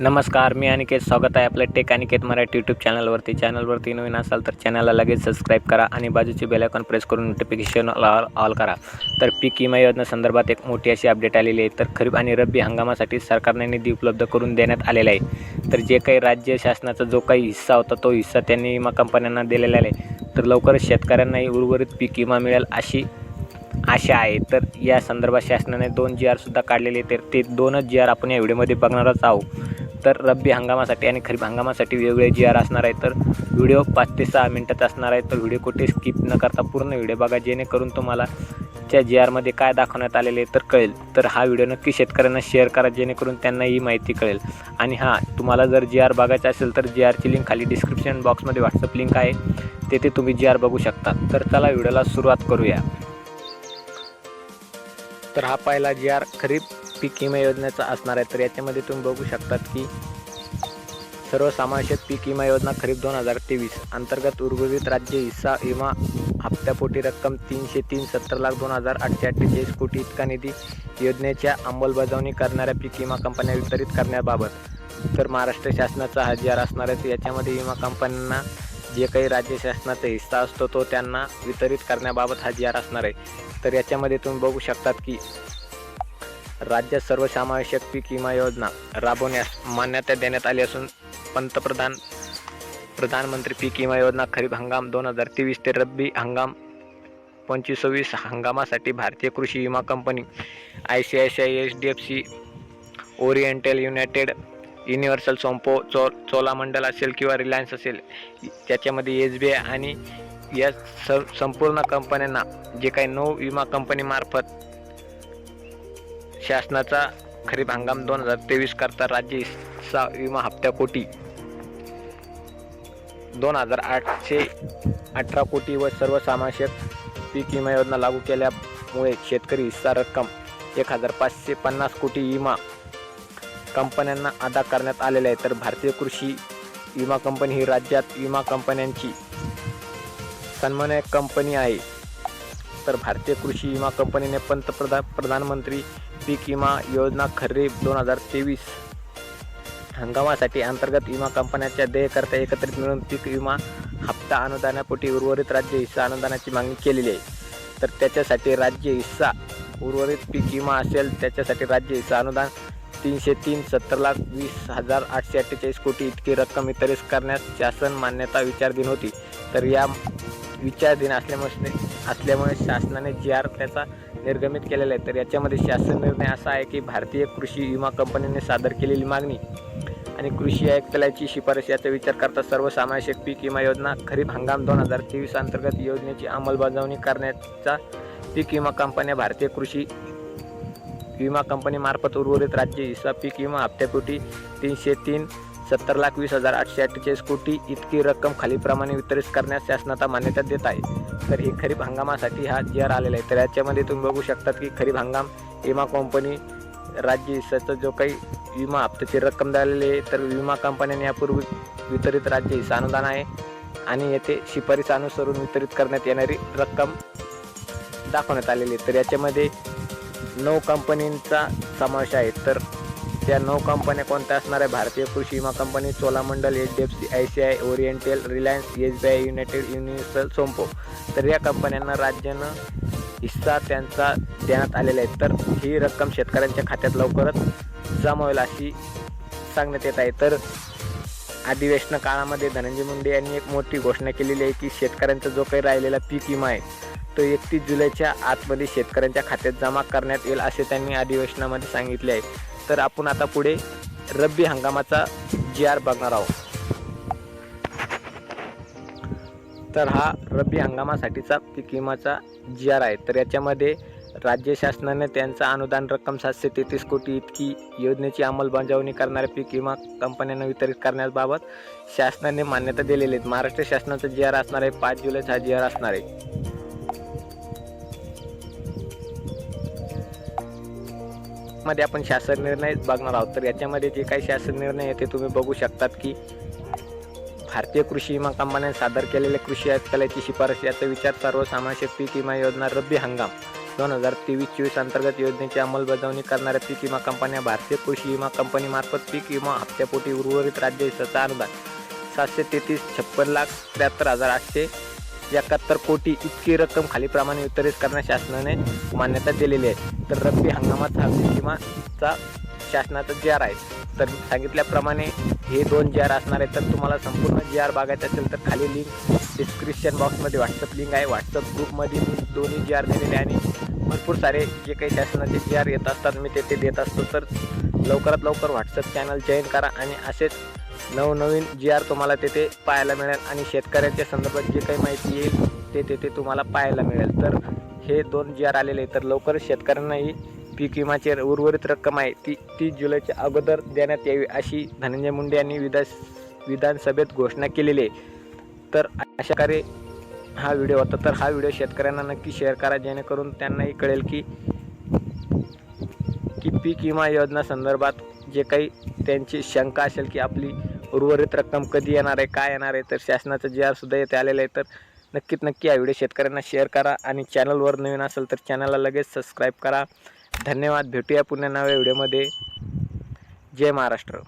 नमस्कार मी अनिकेत. स्वागत आहे आपल्या टेक अनिकेत मराठी यूट्यूब चॅनलवरती चॅनलवरती नवीन असाल तर चॅनलला लगेच सबस्क्राईब करा आणि बाजूची बेलायकॉन प्रेस करून नोटिफिकेशन ऑल ऑल करा. तर पीक विमा योजना संदर्भात एक मोठी अशी अपडेट आलेली आहे. तर खरीप आणि रब्बी हंगामासाठी सरकारने निधी उपलब्ध करून देण्यात आलेला आहे. तर जे काही राज्य शासनाचा जो काही हिस्सा होता तो हिस्सा त्यांनी विमा कंपन्यांना दिलेला आहे. तर लवकरच शेतकऱ्यांनाही उर्वरित पीक विमा मिळेल अशी आशा आहे. तर या संदर्भात शासनाने दोन जी आरसुद्धा काढलेले तर ते दोनच जी आर आपण या व्हिडिओमध्ये बघणारच आहोत. तर रब्बी हंगामासाठी आणि खरीप हंगामासाठी वेगवेगळे जी आर असणार आहे तर व्हिडिओ पाच ते सहा मिनटाचा असणार आहे तर व्हिडिओ कुठे स्किप न करता पूर्ण व्हिडिओ बघा. जेणेकरून तुम्हाला त्या जी आरमध्ये काय दाखवण्यात आलेले तर कळेल. तर हा व्हिडिओ नक्की शेतकऱ्यांना शेअर करा. जेणेकरून त्यांना ही माहिती कळेल. आणि हां तुम्हाला जर जी आर बघायचं असेल तर जी आरची लिंक खाली डिस्क्रिप्शन बॉक्समध्ये व्हॉट्सअप लिंक आहे. तेथे तुम्ही जी आर बघू शकता. तर चला व्हिडिओला सुरुवात करूया. तर हा पहिला जी आर खरीप पीक विमा योजनेचा असणार आहे तर याच्यामध्ये तुम्ही बघू शकतात की सर्वसमावेशक पीक विमा योजना खरीप दोन हजार तेवीस अंतर्गत उर्वरित राज्य हिस्सा विमा हप्त्यापोटी रक्कम तीनशे तीन सत्तर लाख दोन हजार आठशे अठ्ठेचाळीस कोटी इतका निधी योजनेच्या अंमलबजावणी करणाऱ्या पीक विमा कंपन्या वितरित करण्याबाबत. तर महाराष्ट्र शासनाचा हा असणार आहे तर याच्यामध्ये विमा कंपन्यांना जे काही राज्य शासनाचा हिस्सा असतो तो त्यांना वितरित करण्याबाबत हा असणार आहे. तर याच्यामध्ये तुम्ही बघू शकतात की राज्यात सर्वसमावेशक पीक विमा योजना राबवण्यास मान्यता देण्यात आली असून पंतप्रधान प्रधानमंत्री पीक विमा योजना खरीप हंगाम दोन हजार तेवीस ते रब्बी हंगाम पंचवीस सव्वीस हंगामासाठी भारतीय कृषी विमा company I C I C I H D F C Oriental United Universal Sompo चो चोलामंडल असेल किंवा रिलायन्स असेल त्याच्यामध्ये एस बी आय आणि या स संपूर्ण कंपन्यांना जे काही नऊ विमा कंपनीमार्फत शासनाचा खरीप हंगाम दोन हजार तेवीस करता राज्य हिस्सा विमा हप्त्या कोटी. दोन हजार आठशे अठरा कोटी व सर्वसमावेशक पीक विमा योजना लागू केल्यामुळे शेतकरी हिस्सा रक्कम एक हजार पाचशे पन्नास कोटी विमा कंपन्यांना अदा करण्यात आलेला आहे. तर भारतीय कृषी विमा कंपनी ही राज्यात विमा कंपन्यांची सन्मानक कंपनी आहे. तर भारतीय कृषी विमा कंपनीने पंतप्रधान प्रधानमंत्री पीक विमा योजना खरीप दोन हजार तेवीस. हंगामासाठी अंतर्गत विमा कंपन्यांच्या देयकर्त्या एकत्रित मिळून पीक विमा हप्ता अनुदानापोटी उर्वरित राज्य हिस्सा अनुदानाची मागणी केलेली आहे. तर त्याच्यासाठी राज्य हिस्सा उर्वरित पीक विमा असेल त्याच्यासाठी राज्य हिस्सा अनुदान तीनशे तीन सत्तर लाख वीस हजार आठशे अठ्ठेचाळीस कोटी इतकी रक्कम वितरित करण्यास शासन मान्यता विचारधीन होती. तर या विचारधीन असल्यामुळे असल्यामुळे शासनाने जी आर त्याचा निर्गमित केलेला आहे. तर याच्यामध्ये शासन निर्णय असा आहे की भारतीय कृषी विमा कंपनीने सादर केलेली मागणी आणि कृषी आयुक्तालयाची शिफारस याचा विचार करता सर्वसामावेशक पीक विमा योजना खरीप हंगाम दोन हजार तेवीस अंतर्गत योजनेची अंमलबजावणी करण्याचा पीक विमा कंपन्या भारतीय कृषी विमा कंपनीमार्फत उर्वरित राज्य हिस्सा पीक विमा हप्त्यापोटी तीनशे तीन सत्तर लाख वीस हजार आठशे अठ्ठेचाळीस कोटी इतकी रक्कम खालीलप्रमाणे वितरित करण्यास शासनाचा मान्यता देत आहे. तर हे खरीप हंगामासाठी हा जी आर आलेला आहे. तर याच्यामध्ये तुम्ही बघू शकतात की खरीप हंगाम विमा कंपनी राज्य हिस्साचा जो काही विमा हप्त्याची रक्कम द्यालेली आहे तर विमा कंपन्यांनी यापूर्वी वितरित राज्य हिस्सा अनुदान आहे आणि येथे शिफारस अनुसरून वितरित करण्यात येणारी रक्कम दाखवण्यात आलेली आहे. तर याच्यामध्ये नऊ कंपनींचा समावेश आहे. तर त्या नऊ कंपन्या कोणत्या असणार आहे? भारतीय कृषी विमा company Cholamandalam H D F C I C I Oriental Reliance S B I United Universal Sompo. तर या कंपन्यांना राज्यानं हिस्सा त्यांचा देण्यात आलेला आहे. तर ही रक्कम शेतकऱ्यांच्या खात्यात लवकरच जमा होईल अशी सांगण्यात येत आहे. तर अधिवेशन काळामध्ये धनंजय मुंडे यांनी एक मोठी घोषणा केलेली आहे की शेतकऱ्यांचा जो काही राहिलेला पीक विमा आहे तो एकतीस जुलैच्या आतमध्ये शेतकऱ्यांच्या खात्यात जमा करण्यात येईल असे त्यांनी अधिवेशनामध्ये सांगितले आहे. तर आपण आता पुढे रब्बी हंगामाचा जी आर बघणार आहोत. तर हा रब्बी हंगामासाठीचा पीक विमाचा जी आर आहे. तर याच्यामध्ये राज्य शासनाने त्यांचा अनुदान रक्कम सातशे तेहतीस कोटी इतकी योजनेची अंमलबजावणी करणाऱ्या पीक विमा कंपन्यांना वितरित करण्याबाबत शासनाने मान्यता दिलेली आहे. महाराष्ट्र शासनाचा जी आर असणार आहे. पाच जुलैचा हा जी आर असणार आहे. मध्ये आपण शासन निर्णय बघणार आहोत. तर याच्यामध्ये जे काही शासन निर्णय आहे ते तुम्ही बघू शकतात की भारतीय कृषी विमा कंपन्याने सादर केलेल्या कृषी आयुक्तालयाची शिफारस याचा विचार सर्वसामान्य पीक विमा योजना रब्बी हंगाम दोन हजार तेवीस चोवीस अंतर्गत योजनेची अंमलबजावणी करणाऱ्या पीक विमा कंपन्या भारतीय कृषी विमा कंपनीमार्फत पीक विमा हप्त्यापोटी उर्वरित राज्य हिस्साचा अनुदान सातशे तेहतीस छप्पन लाख त्र्याहत्तर हजार आठशे एकाहत्तर कोटी इतकी रक्कम खालीप्रमाणे वितरित करण्यास शासनाने मान्यता दिलेली आहे. तर रब्बी हंगामात हा विमाचा शासनाचा जी आर आहे तर सांगितल्याप्रमाणे हे दोन जी आर असणार आहे तर तुम्हाला संपूर्ण जी आर बघायचं असेल तर खाली लिंक डिस्क्रिप्शन बॉक्समध्ये व्हॉट्सअप लिंक आहे. व्हॉट्सअप ग्रुपमध्ये मी दोन्ही जी आर दिलेले आहे आणि भरपूर सारे जे काही शासनाचे जी आर येत असतात मी ते देत असतो. तर लवकरात लवकर व्हॉट्सअप चॅनल जॉईन करा आणि असेच नवनवीन जी आर तुम्हाला तेथे पाहायला मिळेल आणि शेतकऱ्यांच्या संदर्भात जे काही माहिती येईल ते तेथे तुम्हाला पाहायला मिळेल. तर हे दोन जी आर आलेले तर लवकरच शेतकऱ्यांनाही पीक विमाची उर्वरित रक्कम आहे ती तीस जुलैच्या अगोदर देण्यात यावी अशी धनंजय मुंडे यांनी विधास विधानसभेत घोषणा केलेली आहे. तर अशा प्रकारे हा व्हिडिओ होता. तर हा व्हिडिओ शेतकऱ्यांना नक्की शेअर करा जेणेकरून त्यांनाही कळेल की की पीक विमा योजना संदर्भात जे काही त्यांची शंका असेल की आपली उर्वरित रक्कम कधी येणार आहे काय येणार आहे तर शासनाचं जी आर सुद्धा येथे आलेलं आहे तर नक्कीच नक्की हा व्हिडिओ शेतकऱ्यांना शेअर करा आणि चॅनलवर नवीन असेल तर चॅनलला लगेच सबस्क्राईब करा. धन्यवाद. भेटूया पुन्हा नव्या व्हिडिओमध्ये. जय महाराष्ट्र.